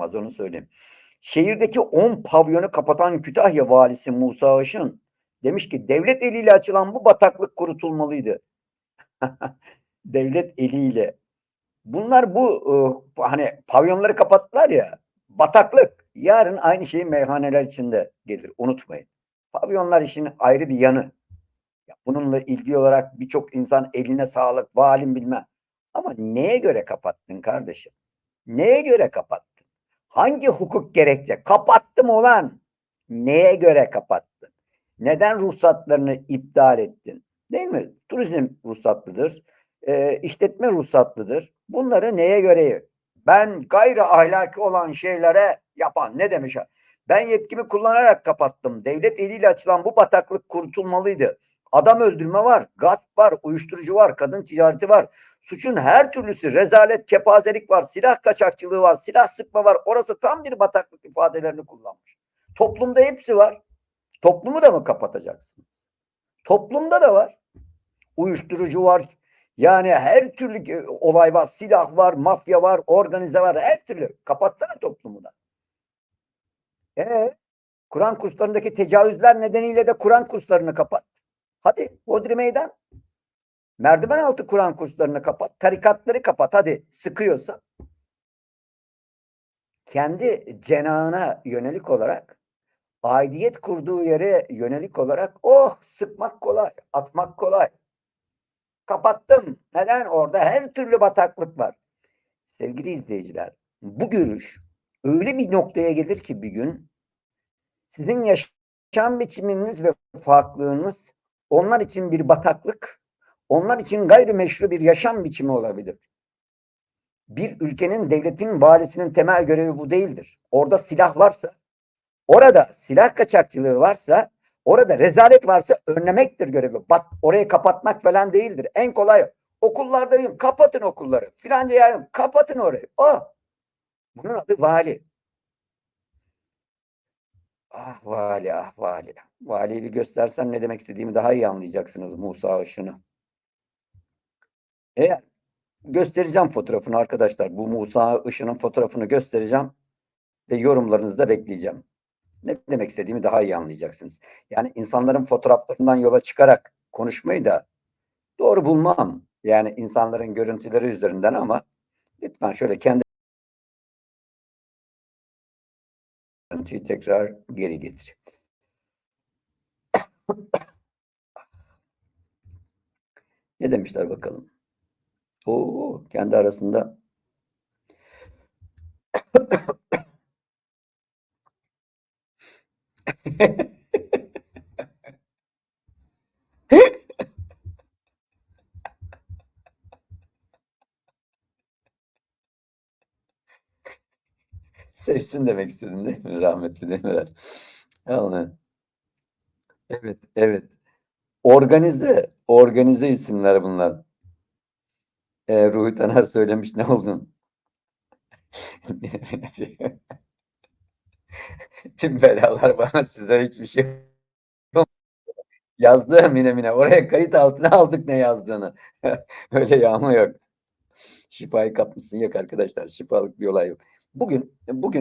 az onu söyleyeyim. Şehirdeki 10 pavyonu kapatan Kütahya valisi Musa Aşın demiş ki devlet eliyle açılan bu bataklık kurutulmalıydı. devlet eliyle. Bunlar bu hani pavyonları kapattılar ya bataklık. Yarın aynı şey meyhaneler içinde gelir. Unutmayın. Pavyonlar işin ayrı bir yanı. Ya bununla ilgili olarak birçok insan eline sağlık, valim bilmem. Ama neye göre kapattın kardeşim? Neye göre kapattın? Hangi hukuk gerekçe? Kapattım olan. Neye göre kapattın? Neden ruhsatlarını iptal ettin? Değil mi? Turizm ruhsatlıdır. E, işletme ruhsatlıdır. Bunları neye göre? Ben gayri ahlaki olan şeylere yapan ne demiş? Ben yetkimi kullanarak kapattım. Devlet eliyle açılan bu bataklık kurtulmalıydı. Adam öldürme var, gasp var, uyuşturucu var, kadın ticareti var. Suçun her türlüsü, rezalet, kepazelik var, silah kaçakçılığı var, silah sıkma var. Orası tam bir bataklık ifadelerini kullanmış. Toplumda hepsi var. Toplumu da mı kapatacaksınız? Toplumda da var. Uyuşturucu var. Yani her türlü olay var. Silah var, mafya var, organize var. Her türlü. Kapatsana toplumu da. E Kur'an kurslarındaki tecavüzler nedeniyle de Kur'an kurslarını kapat. Hadi Bodri Meydan. Merdiven altı Kur'an kurslarını kapat. Tarikatları kapat. Hadi sıkıyorsa. Kendi cenahına yönelik olarak aidiyet kurduğu yere yönelik olarak oh sıkmak kolay, atmak kolay. Kapattım. Neden? Orada her türlü bataklık var. Sevgili izleyiciler, bu görüş öyle bir noktaya gelir ki bir gün sizin yaşam biçiminiz ve farklılığınız onlar için bir bataklık, onlar için gayrimeşru bir yaşam biçimi olabilir. Bir ülkenin, devletin, valisinin temel görevi bu değildir. Orada silah varsa, orada silah kaçakçılığı varsa, orada rezalet varsa önlemektir görevi. Bat, orayı kapatmak falan değildir. En kolay okullarda kapatın okulları. Filanca yer kapatın orayı. O. Bunun adı vali. Ah vali ah vali. Valiyi bir göstersem ne demek istediğimi daha iyi anlayacaksınız Musa Işın'ı. Eğer göstereceğim fotoğrafını arkadaşlar. Bu Musa Işın'ın fotoğrafını göstereceğim ve yorumlarınızı da bekleyeceğim. Ne demek istediğimi daha iyi anlayacaksınız. Yani insanların fotoğraflarından yola çıkarak konuşmayı da doğru bulmam. Yani insanların görüntüleri üzerinden ama lütfen şöyle kendi görüntüyü tekrar geri getir. ne demişler bakalım. Oo, kendi arasında Sevsin demek istedin değil mi? Rahmetli Demirel. Yani. Evet, evet. Organize, organize isimler bunlar. Ee, Ruhi Taner söylemiş ne oldun? Tüm belalar bana size hiçbir şey yazdı Mine Mine. Oraya kayıt altına aldık ne yazdığını. Öyle yağma yok. Şifayı kapmışsın yok arkadaşlar. Şifalık bir olay yok. Bugün bugün